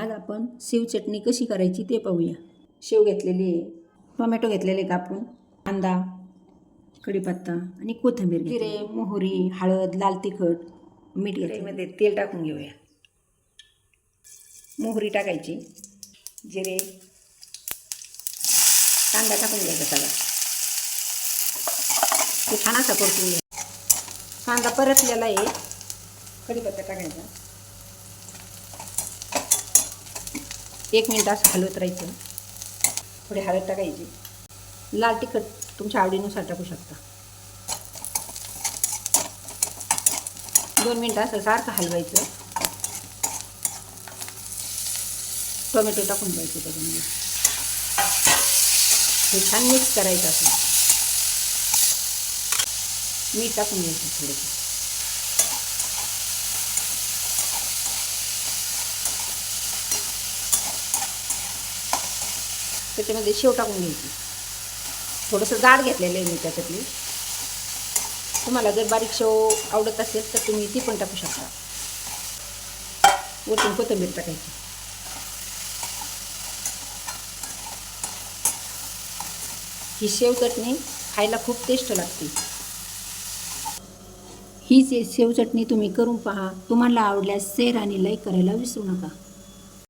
आज आपण शेव चटणी कशी करायची ते पाहूया. शेव घेतलेली आहे. टोमॅटो घेतलेले कापून कांदा कढीपत्ता आणि कोथिंबीर जिरे मोहरी हळद लाल तिखट मीठ घेतल्यामध्ये तेल टाकून घेऊया. मोहरी टाकायची. जिरे. कांदा टाकून घ्यायचा सगळा ते छान असा परतून घ्या कांदा परतलेला आहे. कढीपत्ता टाकायचा. एक मिनिट असं हलवत राहायचं. थोडी हळद टाकायची लाल तिखट तुमच्या आवडीनुसार टाकू शकता. दोन मिनटं असं सारखं हलवायचं. टोमॅटो टाकून द्यायचं त्याच्यामध्ये. हे छान मिक्स करायचं असं. मीठ टाकून घ्यायचं थोडंसं. त्याच्यामध्ये शेव टाकून घ्यायची. थोडंसं जाड घेतलेलं आहे मी त्याच्यातली. तुम्हाला जर बारीक शेव आवडत असेल तर तुम्ही ती पण टाकू शकता. वरतून कोथिंबीर टाकायची. ही शेव चटणी खायला खूप टेस्ट लागते. ही जे शेव चटणी तुम्ही करून पहा. तुम्हाला आवडल्यास शेअर आणि लाईक करायला विसरू नका.